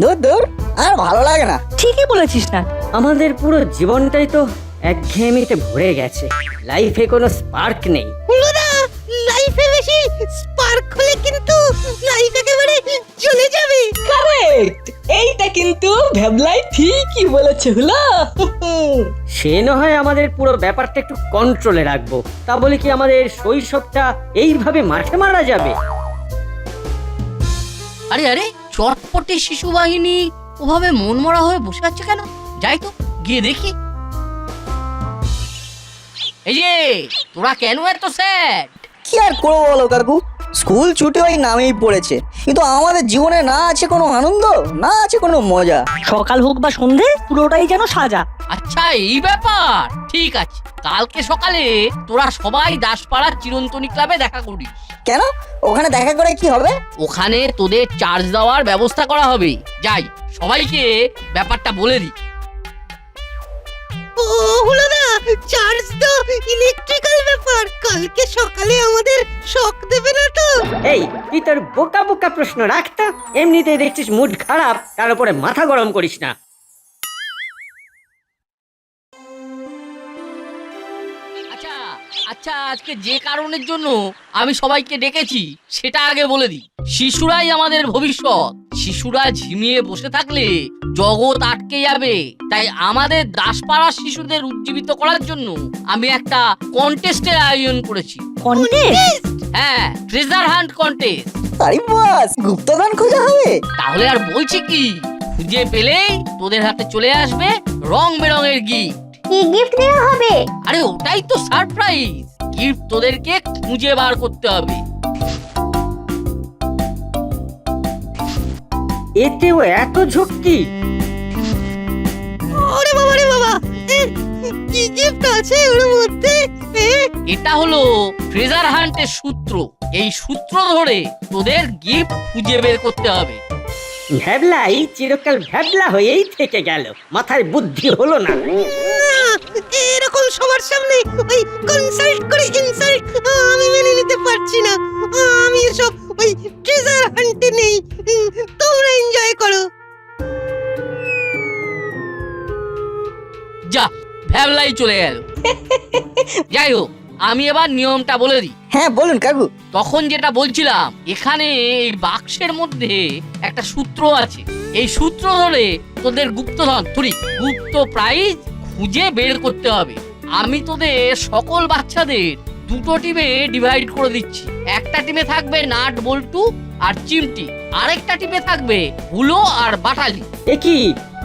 দূর দূর আর ভালো লাগে না। ঠিকই বলেছিস না। আমাদের পুরো জীবনটাই তো একঘেয়েমিতে ভরে গেছে। লাইফে কোনো স্পার্ক নেই। লাইফে বেশি স্পার্ক হলে কিন্তু লাইফ চলে যাবে। কারেক্ট এইটা কিন্তু ভেবলাই ঠিকই বলেছে হলো। সে না হয় আমাদের পুরো ব্যাপারটা একটু কন্ট্রোলে রাখব। তা বলে কি আমাদের শৈশবটা এইভাবে মাঠে মারা যাবে? আরে আরে চটপটে শিশু বাহিনী ওভাবে মন মরা হয়ে বসে আছে কেন? যাই তো গিয়ে দেখি। এই যে তোরা কেন এত স্যাড কি আর করব বলো কাকু? স্কুল ছুটি ওই নামেই পড়েছে। কিন্তু আমাদের জীবনে না আছে কোনো আনন্দ না আছে কোনো মজা। সকাল হোক বা সন্ধে পুরোটাই যেন সাজা। আচ্ছা এই ব্যাপার। ঠিক আছে কালকে সকালে তোরা সবাই দাসপাড়ার চিরন্তনী ক্লাবে দেখা করিস। কেন? ওখানে দেখা করে কি হবে? ওখানে তোদের চার্জ দেওয়ার ব্যবস্থা করা হবে। যাই সবাইকে ব্যাপারটা বলে দিই। ও হলোদা চার্জ তো ইলেকট্রিক্যাল ব্যাপার। কালকে সকালে আমাদের শক দেবে না তো। এই, তুই তোর বোকা বোকা প্রশ্ন রাখতা এমনিতেই দেখছিস মুড খারাপ, তার উপরে মাথা গরম করিস না। আচ্ছা আজকে যে কারণের জন্য আমি সবাইকে ডেকেছি সেটা আগে বলে দিই। শিশুরাই আমাদের ভবিষ্যৎ। শিশুরা ঝিমিয়ে বসে থাকলে জগৎ আটকে যাবে। তাই আমাদের দাসপাড়ার শিশুদের উজ্জীবিত করার জন্য আমি একটা কন্টেস্টের আয়োজন করেছি। কন্টেস্ট হ্যাঁ ট্রেজার হান্ট কন্টেস্ট আরে বাস গুপ্তধন খোঁজা হবে? তাহলে আর বলছি কি খুঁজে পেলেই তোদের হাতে চলে আসবে রং বেরঙের গিফট। কি গিফট দেওয়া হবে? আরে ওটাই তো সারপ্রাইজ গিফট তোদেরকে খুঁজে বার করতে হবে। এতেও এত ঝক্কি? ওরে বাবা রে বাবা! এ, কি গিফট আছে ওর মধ্যে? এ, এটা হলো ট্রেজার হান্টের সূত্র। এই সূত্র ধরে তোদের গিফট খুঁজে বের করতে হবে। ভ্যাবলাই চিরকাল ভ্যাবলা হয়েই থেকে গেল। মাথায় বুদ্ধি হলো না। এরকম সবার সামনে ওই কনসাল্ট করে ইনসাল্ট আমি মেনে নিতে পারছি না। আমি এসব ওই ট্রেজার হান্টে নেই। তোমরা এনজয় করো। যা ভ্যাবলাই চলে গেল। যাই হোক আমি এবার নিয়মটা বলে দিই। হ্যাঁ বলুন কাকু। তখন যেটা বলছিলাম এখানে এই বাক্সের মধ্যে একটা সূত্র আছে। এই সূত্র ধরে তোদের গুপ্তধন তুলি গুপ্ত প্রাইজ খুঁজে বের করতে হবে। আমি তোদের সকল বাচ্চাদের দুটো টিমে ডিভাইড করে দিচ্ছি। একটা টিমে থাকবে নাট বল্টু আর চিমটি। আরেকটা টিমে থাকবে হুলো আর বাটালি। এ কি?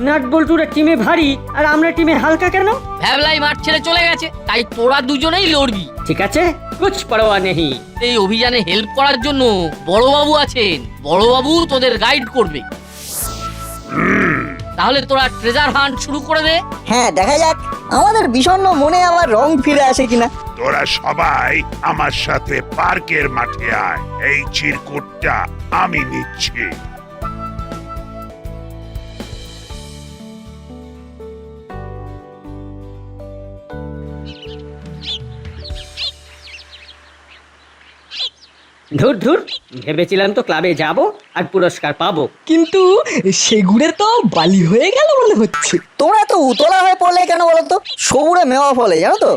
নাট বল্টুরা টিমে ভারী আর আমরা টিমে হালকা কেন? ভ্যাবলাই মাঠ ছেড়ে চলে গেছে তাই তোরা দুজনেই লড়বি। ঠিক আছে কুছ পরোয়া নেই। এই অভিযানে হেল্প করার জন্য বড়বাবু আছেন বড়বাবু তোদের গাইড করবে। তাহলে তোরা ট্রেজার হান্ট শুরু করে দে। হ্যাঁ দেখা যাক আমাদের বিষণ্ণ মনে আবার রং ফিরে আসে কিনা। তোরা সবাই আমার সাথে পার্কের মাঠে আয় এই চিরকুটটা আমি নিচ্ছি। ধুর ধুর ভেবেছিলাম তো ক্লাবে যাব আর পুরস্কার পাবো। কিন্তু সেগুড়ে তো বালি হয়ে গেল মনে হচ্ছে। তোমরা তো উতলা হয়ে পড়লে কেন বলো তো সবুরে মেওয়া ফলে জানো তো?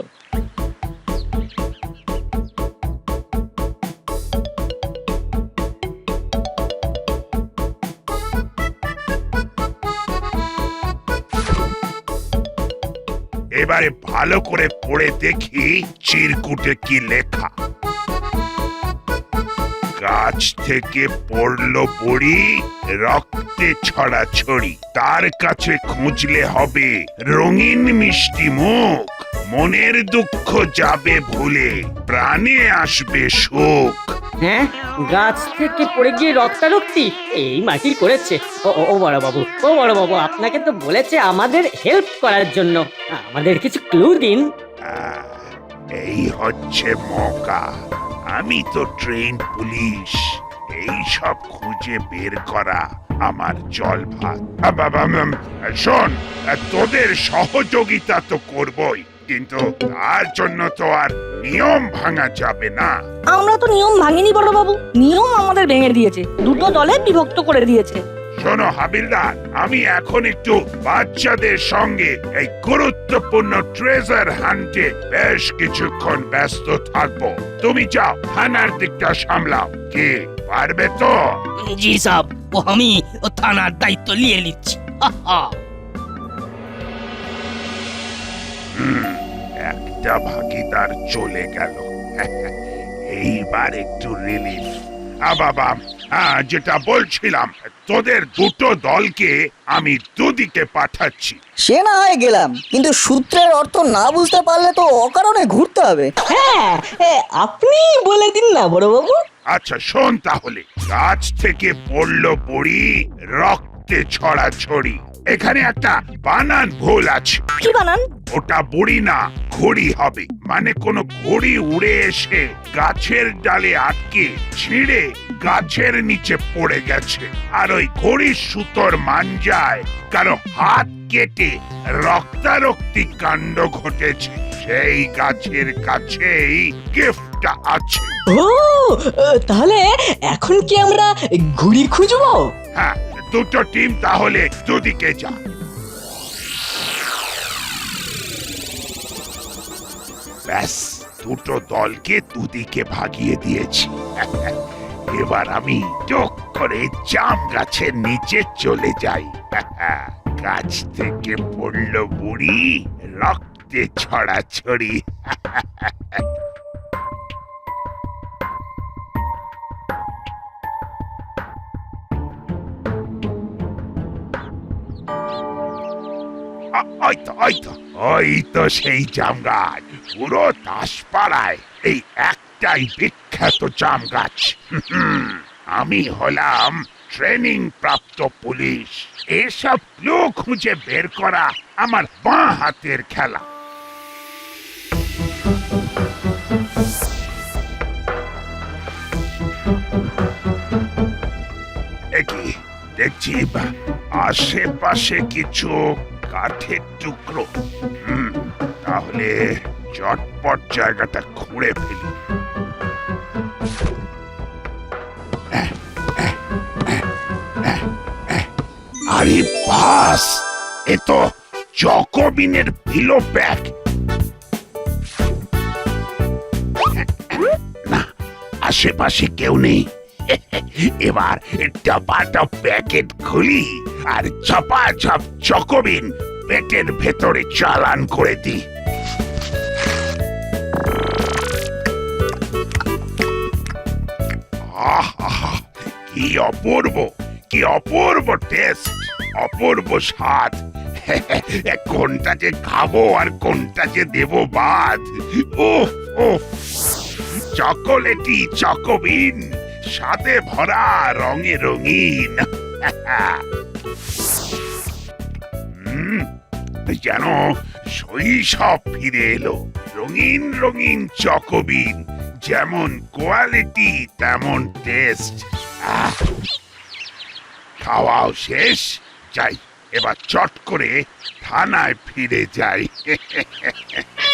এবারে ভালো করে পড়ে দেখি চিরকুটে কি লেখা। গাছ থেকে পড়ল বড়ি রক্তে ছড়াছড়ি তার কাছে খুঁজলে হবে রঙিন মিষ্টি মুখ। মনের দুঃখ যাবে ভুলে প্রাণে আসবে সুখ হ্যাঁ গাছ থেকে পড়ে গিয়ে রক্তারক্তি এই মাটি করেছে। ও ও, ও বড় বাবু ও বড় বাবু আপনাকে তো বলেছে আমাদের হেল্প করার জন্য। আমাদের কিছু ক্লু দিন। এই হচ্ছে মকা। আমি তো ট্রেন পুলিশ এই সব খুঁজে বের করা আমার জল ভাত শোন, তোদের সহযোগিতা তো করবই, কিন্তু তার জন্য তো আর নিয়ম ভাঙা যাবে না। আমরা তো নিয়ম ভাঙিনি বড় বাবু নিয়ম আমাদের ভেঙে দিয়েছে, দুটো দলে বিভক্ত করে দিয়েছে। শোনো হাবিলদার আমি এখন একটু বাচ্চাদের সঙ্গে এই গুরুত্বপূর্ণ ট্রেজার হান্টে বেশ কিছুক্ষণ ব্যস্ত থাকব। তুমি যাও থানার দিকটা সামলাও। কি পারবে তো? জি সাব ও আমি ও থানার দায়িত্ব নিয়ে নিচ্ছি। হুম, একটা ভাগিদার চলে গেল। এইবার একটু রিলিফ আবাবা হ্যাঁ যেটা বলছিলাম তোদের দুটো দলকে আমি দুদিকে পাঠাচ্ছি। সে না হয় গেলাম কিন্তু সূত্রের অর্থ না বুঝতে পারলে তো অকারণে ঘুরতে হবে। হ্যাঁ এ, আপনি বলে দিন না বড় বাবু আচ্ছা শোন তাহলে। গাছ থেকে পড়ল পড়ি রক্তে ছড়াছড়ি। এখানে একটা বানান ভুল আছে। কি বানান? ওটা বুড়ি না ঘড়ি হবে। মানে কোনো ঘড়ি উড়ে এসে গাছের ডালে আটকে ছিঁড়ে গাছের নিচে পড়ে গেছে। আর ওই ঘড়ির সুতোর মাঞ্জায় কারও হাত কেটে রক্তারক্তি কাণ্ড ঘটেছে। সেই গাছের কাছেই গিফটটা আছে। ও তাহলে এখন কি আমরা ঘুড়ি খুঁজবো? হ্যাঁ দুটো টিম তাহলে দুদিকে যা ব্যাস, দুটো দলকে দুদিকে ভাগিয়ে দিয়েছি। এবার আমি টক করে জাম গাছের নিচে চলে যাই। গাছ থেকে পড়ল বুড়ি, রক্তে ছড়াছড়ি। ওই তো ওই সেই জাম গাছ। পুরো দাসপাড়ায় এই একটাই বিখ্যাত জাম গাছ। আমি হলাম ট্রেনিং প্রাপ্ত পুলিশ। এসব ক্লু খুঁজে বের করা আমার বাঁ হাতের খেলা। একই দেখছি আশেপাশে কিছু কাঠের টুকরো। হুম, তাহলে চটপট জায়গাটা খুঁড়ে ফেলি। আরে বাস এ তো চকবিনের পিলো ব্যাগ না আশেপাশে কেউ নেই। এবার ডাবাটা প্যাকেট খুলি আর চাপ চকবিন পেটের ভেতরে চালান করে দি। কি অপূর্ব কি অপূর্ব টেস্ট, অপূর্ব স্বাদ। কোনটা যে খাব আর কোনটা যে দেবো বাদ। উফ উফ। চকোলেটি, চকোবিন। সাথে ভরা রঙে রঙিন। যেন শৈশব ফিরে এলো। রঙিন রঙিন চকবিন, যেমন কোয়ালিটি, তেমন টেস্ট। খাওয়াও শেষ, যাই, এবার চট করে থানায় ফিরে যাই।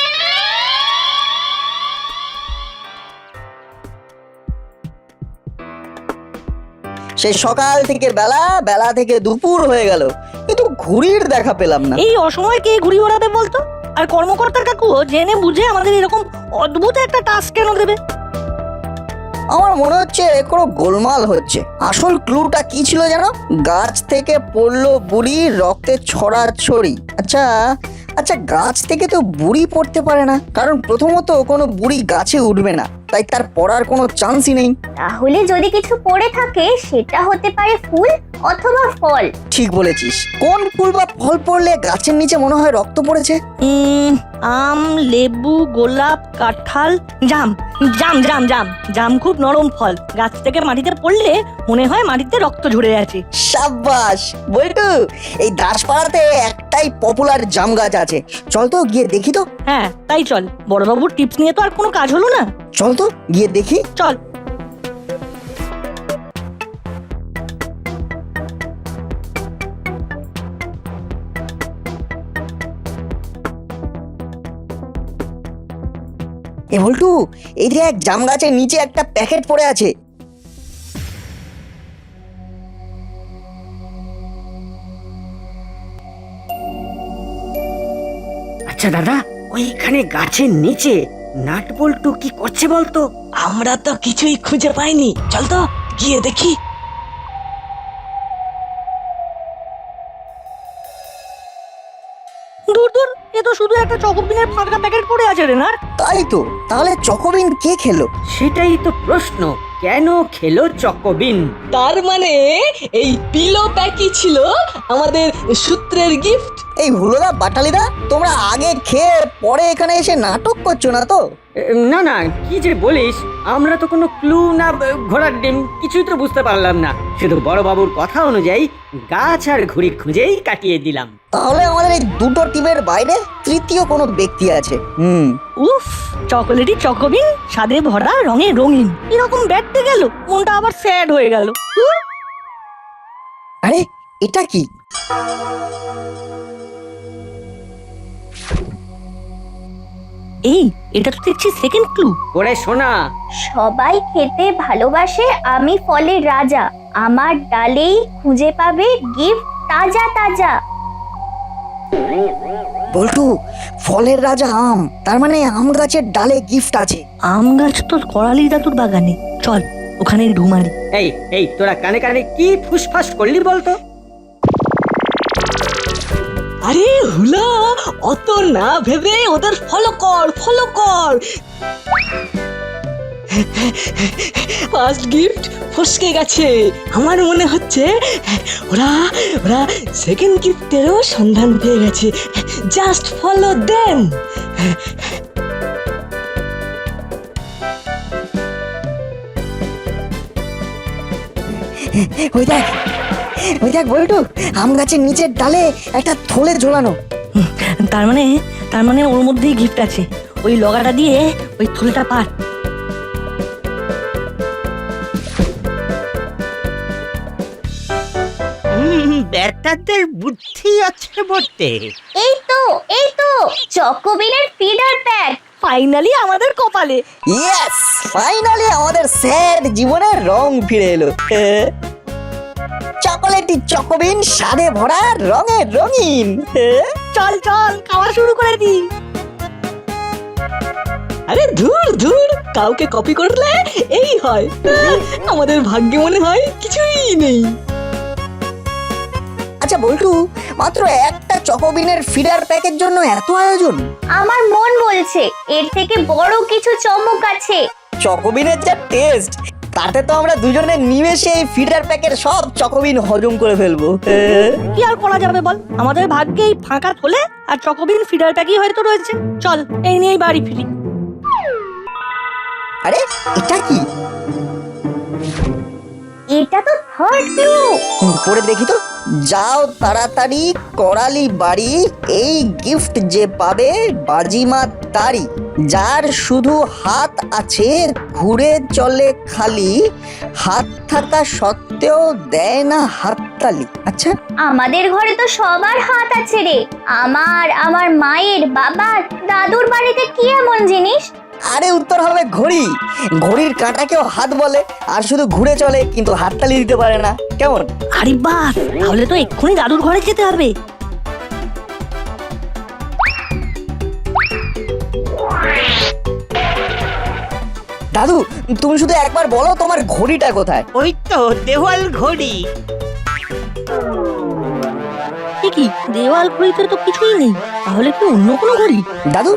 সেই সকাল থেকে বেলা বেলা থেকে দুপুর হয়ে গেল। কিন্তু ঘুড়ির দেখা পেলাম না। এই অসময়ে কে ঘুড়ি ওড়াবে বলতো? আর কর্মকর্তার কাকু জেনে বুঝে আমাদের এরকম অদ্ভুত একটা টাস্ক কেন দেবে? আমার মনে হচ্ছে কোনো গোলমাল হচ্ছে। আসল ক্লুটা কি ছিল জানো? গাছ থেকে পড়ল বুড়ি রক্তে ছড়াছড়ি আচ্ছা আচ্ছা গাছ থেকে তো বুড়ি পড়তে পারে না। কারণ প্রথমত কোনো বুড়ি গাছে উঠবে না। তাই তার পড়ার কোনো চান্সই নেই। তাহলে যদি কিছু পড়ে থাকে সেটা হতে পারে ফুল অথবা ফল। ঠিক বলেছিস। কোন ফুল বা ফল পড়লে গাছের নিচে মনে হয় রক্ত পড়েছে? উম, আম লেবু গোলাপ কাঁঠাল জাম জাম জাম জাম জাম খুব নরম ফল। গাছ থেকে মাটিতে পড়লে মনে হয় মাটিতে রক্ত ঝরে আছে। সাব্বাস বৈটু এই দাসপাড়াতে একটাই পপুলার জাম গাছ আছে। চল তো গিয়ে দেখি তো। হ্যাঁ তাই চল। বড়বাবুর টিপস নিয়ে তো আর কোনো কাজ হলো না। চল তো গিয়ে দেখি। চল। এ বল্টু এই যে এক জাম গাছের নিচে একটা প্যাকেট পড়ে আছে। আচ্ছা দাদা ওইখানে গাছের নিচে নাট বল্টু কি করছে বলতো? আমরা তো কিছুই খুঁজে পাইনি। চল তো গিয়ে দেখি। এ তো শুধু একটা চকোবিনের ফাঁকা প্যাকেট পড়ে আছে রে না তাই তো তাহলে চকোবিন কে খেলো? সেটাই তো প্রশ্ন কেন খেলো চকোবিন? তার মানে এই পিলো প্যাকি ছিল আমাদের সূত্রের গিফট এই হুলোদা বাটালিদা তোমরা আগে খেয়ে পরে এখানে এসে নাটক করছ না তো? না না কি যে বলিস আমরা তো কোনো ক্লু না ঘোড়ার ডিম কিছুই তো বুঝতে পারলাম না। শুধু বড় বাবুর কথা অনুযায়ী গাছ আর ঘুড়ি খুঁজেই কাটিয়ে দিলাম। তাহলে আমাদের এই দুটো টিমের বাইরে তৃতীয় কোনো ব্যক্তি আছে। হুম। উফ চকোলেটি চকোবিন স্বাদে ভরা রঙে রঙিন। এরকম ব্যাটতে গেল মনটা আবার স্যাড হয়ে গেল। আরে এটা কি? এই এটা তো দেখছি সেকেন্ড ক্লু ওরে শোনা সবাই খেতে ভালোবাসে আমি ফলের রাজা। আমার ডালেই খুঁজে পাবে গিফট তাজা তাজা। বল্টু ফলের রাজা আম। তার মানে আম গাছের ডালে গিফট আছে। আম গাছ তো করালি দাতুর বাগানে। চল ওখানে ঢুমারি এই এই তোরা কানে কানে কি ফুসফাস করলি বলতো? আরে হুলা, অত না ভেবে ওদের ফলো কর ফলো কর। ফার্স্ট গিফট ফসকে গেছে। আমার মনে হচ্ছে, ওরা ওরা সেকেন্ড গিফটেরও সন্ধান পেয়ে গেছে। জাস্ট ফলো দেম ওই দেখ ওই দেখ বল্টু আম গাছের নিচের ডালে একটা থলে ঝোলানো। তার মানে তার মানে ওর মধ্যেই গিফট আছে। ওই লগাটা দিয়ে ওই থলেটা পার। ব্যাটাদের বুদ্ধি আছে বটে। এই তো এই তো চকোবিনের ফিডার প্যাক ফাইনালি আমাদের কপালে। ইয়েস ফাইনালি আমাদের স্যাড জীবনের রং ফিরে এলো। চকোলেটি চকোবিন স্বাদে ভরা রঙে রঙিন। চল চল খাওয়া শুরু করে দি। আরে ধুর ধুর কাউকে কপি করলে এই হয়। আমাদের ভাগ্যে মনে হয় কিছুই নেই। আচ্ছা বল্টু মাত্র একটা চকোবিনের ফিডার প্যাকের জন্য এত আয়োজন? আমার মন বলছে এর থেকে বড় কিছু চমক আছে। চকোবিনের যা টেস্ট তাতে তো আমরা দুজনে নিমেষে এই ফিডার প্যাকের সব চকবিন হজম করে ফেলব। কি আর করা যাবে বল? আমাদের ভাগ্যে এই ফাঁকা থলে আর চকবিন ফিডার প্যাকই হয়তো রয়েছে। চল এই নিয়েই বাড়ি ফিরি। আরে এটা কি? এটা তো থার্ড ক্লু পড়ে দেখি তো। যাও তাড়াতাড়ি করালি বাড়ি, এই গিফট যে পাবে বাজিমাত তারি যার শুধু হাত আছে, ঘুরে চলে খালি, হাত থাকা সত্ত্বেও দেয় না হাততালি। আচ্ছা? আমাদের ঘরে তো সবার হাত আছে রে। আমার আমার মায়ের, বাবার, দাদুর বাড়িতে কি এমন জিনিস? আরে উত্তর হবে ঘড়ি। ঘড়ির কাঁটাকেও হাত বলে আর শুধু ঘুরে চলে কিন্তু হাততালি দিতে পারে না। কেমন? আরে বাস তাহলে তো এক্ষুনি দাদুর ঘরে যেতে হবে। দাদু তুমি শুধু একবার বলো তোমার ঘড়িটা কোথায়? ওই তো দেওয়াল ঘড়ি। কি? দেওয়াল ঘড়িতে তো কিছুই নেই। তাহলে কি অন্য কোনো ঘড়ি? দাদু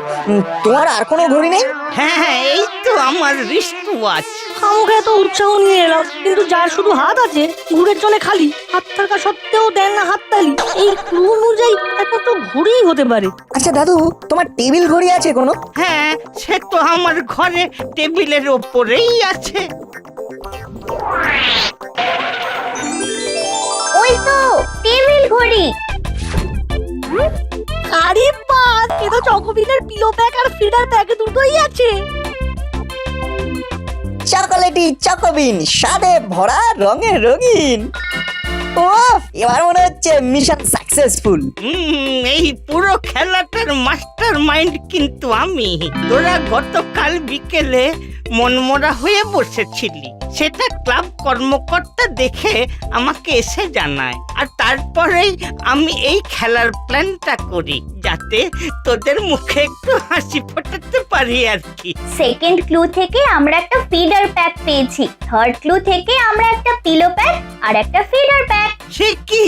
তোমার আর কোনো ঘড়ি নেই? হ্যাঁ হ্যাঁ এই তো আমার রিস্ট ওয়াচ আমাকে এত উৎসাহ নিয়ে এলাম কিন্তু যার শুধু হাত আছে ঘুরে চলে খালি হাত থাকা সত্ত্বেও দেন না হাততালি। এই ক্লু অনুযায়ী একমাত্র ঘুরেই হতে পারে। আচ্ছা দাদু তোমার টেবিল ঘড়ি আছে কোনো? হ্যাঁ সে তো আমার ঘরে টেবিলের ওপরেই আছে। ওই তো টেবিল ঘড়ি। আরে বাস এ তো চকোবিনের পিলো প্যাক আর ফিডার প্যাক দুটোই আছে। চকোলেটি চকোবিন স্বাদে ভরা রঙে রঙিন। ও এবার মনে হচ্ছে মিশন সাকসেসফুল হুম, এই পুরো খেলাটার মাস্টার মাইন্ড কিন্তু আমি। তোরা গতকাল বিকেলে মনমরা হয়ে বসেছিলি। সেটা ক্লাব কর্মকর্তা দেখে আমাকে এসে জানায়। আর তারপরেই আমি এই খেলার প্ল্যানটা করি যাতে তোদের মুখে একটু হাসি ফোটাতে পারি আর কি। সেকেন্ড ক্লু থেকে আমরা একটা ফিডার প্যাক পেয়েছি। থার্ড ক্লু থেকে আমরা একটা পিলো প্যাক আর একটা ফিডার প্যাক সে কি?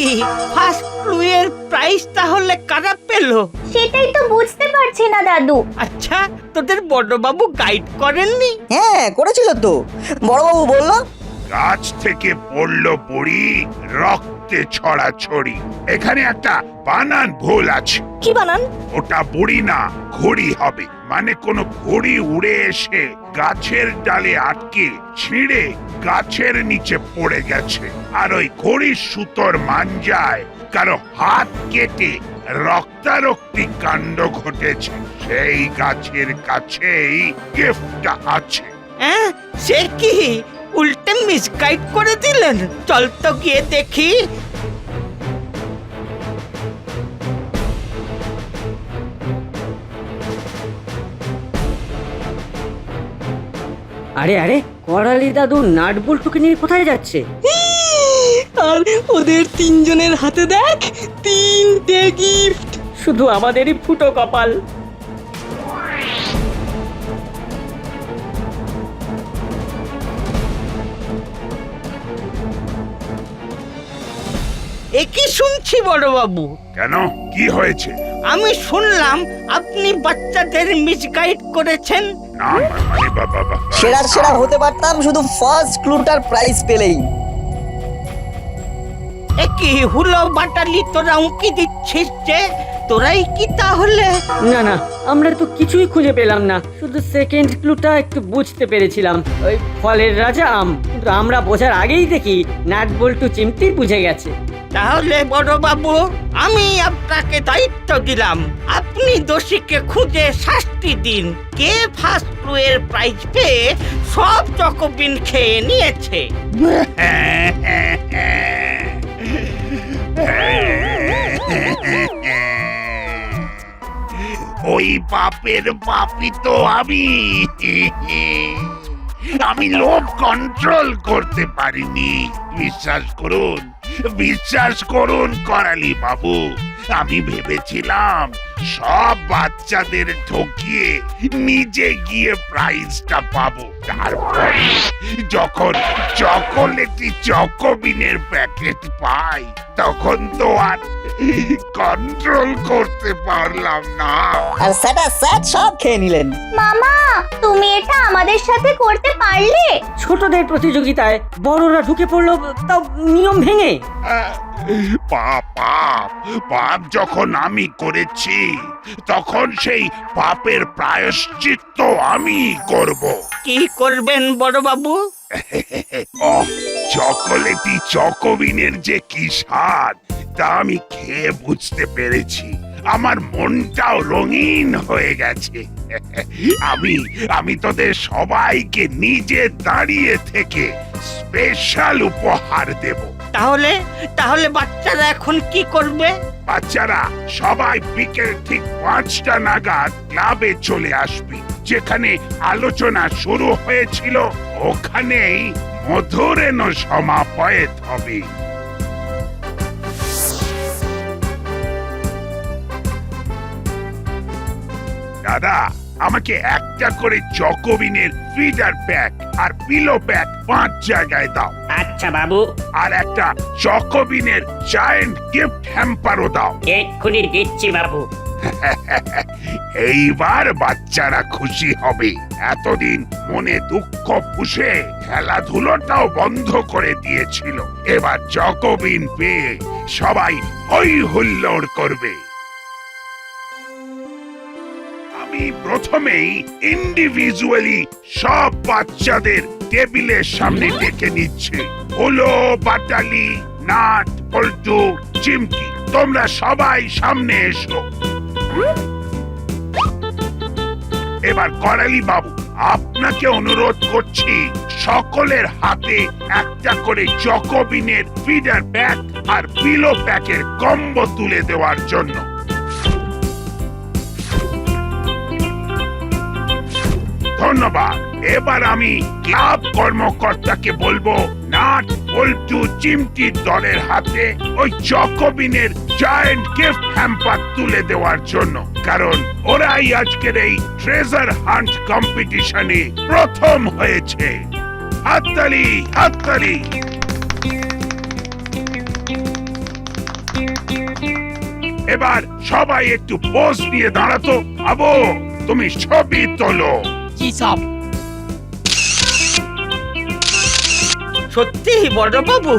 ফার্স্ট ক্লুয়ের প্রাইস তাহলে কারা পেল? সেটাই তো বুঝতে পারছি না দাদু। আচ্ছা তোদের বড়বাবু গাইড করেননি? হ্যাঁ করেছিল তো। বড়বাবু বলল গাছ থেকে পড়ল বড়ি রক্তে ছড়াছড়ি। এখানে একটা বানান ভুল আছে। কি বানান? ওটা বুড়ি না ঘড়ি হবে। মানে কোনো ঘড়ি উড়ে এসে গাছের ডালে আটকে ছিঁড়ে গাছের নিচে পড়ে গেছে। আর ওই ঘড়ির সুতোর মাঞ্জায় কারও হাত কেটে রক্তারক্তি কাণ্ড ঘটেছে। সেই গাছের কাছেই গিফটটা আছে। হ্যাঁ সে কি? উল্টে মিসগাইড করে দিলেন। চল তো গিয়ে দেখি। আরে আরে করালি দাদু নাট বল্টুকে নিয়ে কোথায় যাচ্ছে? আর ওদের তিনজনের হাতে দেখ তিনটে গিফট শুধু আমাদেরই ফুটো কপাল। এ কি শুনছি বড়বাবু? কেন? কি হয়েছে? আমি শুনলাম আপনি বাচ্চাদের মিসগাইড করেছেন। না মানে বাবা বাবা সেরা সেরা হতে পারতাম শুধু ফার্স্ট ক্লুটার প্রাইজ পেলেই। এ কি হুলো বাটালি তোরা উঁকি দিচ্ছিস যে? তোরাই কি তাহলে? না না আমরা তো কিছুই খুঁজে পেলাম না। শুধু সেকেন্ড ক্লুটা একটু বুঝতে পেরেছিলাম। ওই ফলের রাজা আম। কিন্তু আমরা বোঝার আগেই দেখি নাট বল্টু চিমটি বুঝে গেছে। তাহলে বড়বাবু আমি আপনাকে দায়িত্ব দিলাম। আপনি দোষীকে খুঁজে শাস্তি দিন। কে ফার্স্ট ক্লুয়ের প্রাইজ পেয়ে সব চকবিন খেয়ে নিয়েছে? ওই পাপের পাপি তো আমি। আমি লোভ কন্ট্রোল করতে পারিনি। বিশ্বাস করুন বিশ্বাস করুন করালি বাবু। আমি ভেবেছিলাম সব বাচ্চাদের ঠকিয়ে নিজে গিয়ে প্রাইজটা পাবো। তারপরে যখন চকোলেটি চকোবিনের প্যাকেট পাই তখন তো আর কন্ট্রোল করতে পারলাম না। আর স্যাট সব খেয়ে নিলেন। মামা তুমি এটা আমাদের সাথে করতে পারলে? ছোটদের প্রতিযোগিতায় বড়রা ঢুকে পড়ল তাও নিয়ম ভেঙে। আহ, পাপ পাপ পাপ যখন আমি করেছি তখন সেই পাপের প্রায়শ্চিত্ত আমি করব। কি করবেন বড়বাবু? ও চকোলেটি চকোবিনের যে কি স্বাদ তা আমি খেয়ে বুঝতে পেরেছি। আমার মনটাও রঙিন হয়ে গেছে। আমি আমি তোদের সবাইকে নিজে দাঁড়িয়ে থেকে স্পেশাল উপহার দেব। তাহলে তাহলে বাচ্চারা এখন কি করবে? বাচ্চারা, সবাই বিকেল ঠিক পাঁচটা নাগাদ ক্লাবে চলে আসবি। যেখানে আলোচনা শুরু হয়েছিল, ওখানেই মধুরেন সমাপয়েত হবে। দাদা আমাকে একটা করে চকোবিনের ফিডার প্যাক আর পিলো প্যাক পাঁচ জায়গায় দাও। আচ্ছা বাবু। আর একটা চকোবিনের জায়েন্ট গিফট হ্যাম্পারও দাও। এক্ষুনি দিচ্ছি বাবু। এইবার বাচ্চারা খুশি হবে। এতদিন মনে দুঃখ পুষে খেলাধুলোটাও বন্ধ করে দিয়েছিল। এবার চকোবিন পেয়ে সবাই হই হুল্লোড় করবে। আমি প্রথমেই ইন্ডিভিজুয়ালি সব বাচ্চাদের টেবিলের সামনে ডেকে নিচ্ছি। হলো বাটালি নাট পল্টু চিমটি তোমরা সবাই সামনে এসো। এবার করালি বাবু আপনাকে অনুরোধ করছি সকলের হাতে একটা করে চকোবিনের ফিডার ব্যাগ আর পিলো প্যাকের কম্বো তুলে দেওয়ার জন্য। ধন্যবাদ। এবার আমি ক্লাব কর্মকর্তাকে বলব, নাট পল্টু চিমটির দলের হাতে ওই চকবিনের জায়েন্ট গিফট হ্যাম্পার তুলে দেওয়ার জন্য। কারণ ওরাই আজকের এই ট্রেজার হান্ট কম্পিটিশনে প্রথম হয়েছে। হাততালি হাততালি। এবার সবাই একটু পোজ নিয়ে দাঁড়াতো। আবো, তুমি ছবি তোলো। কি সব সত্যি বড়বাবু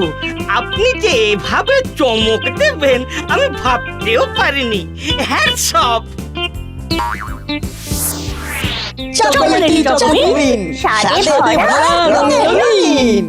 আপনি যে এভাবে চমক দেবেন আমি ভাবতেও পারিনি। হ্যাঁ সব চকোলেটি চকলেট? স্বাদে ভরা। রঙিন।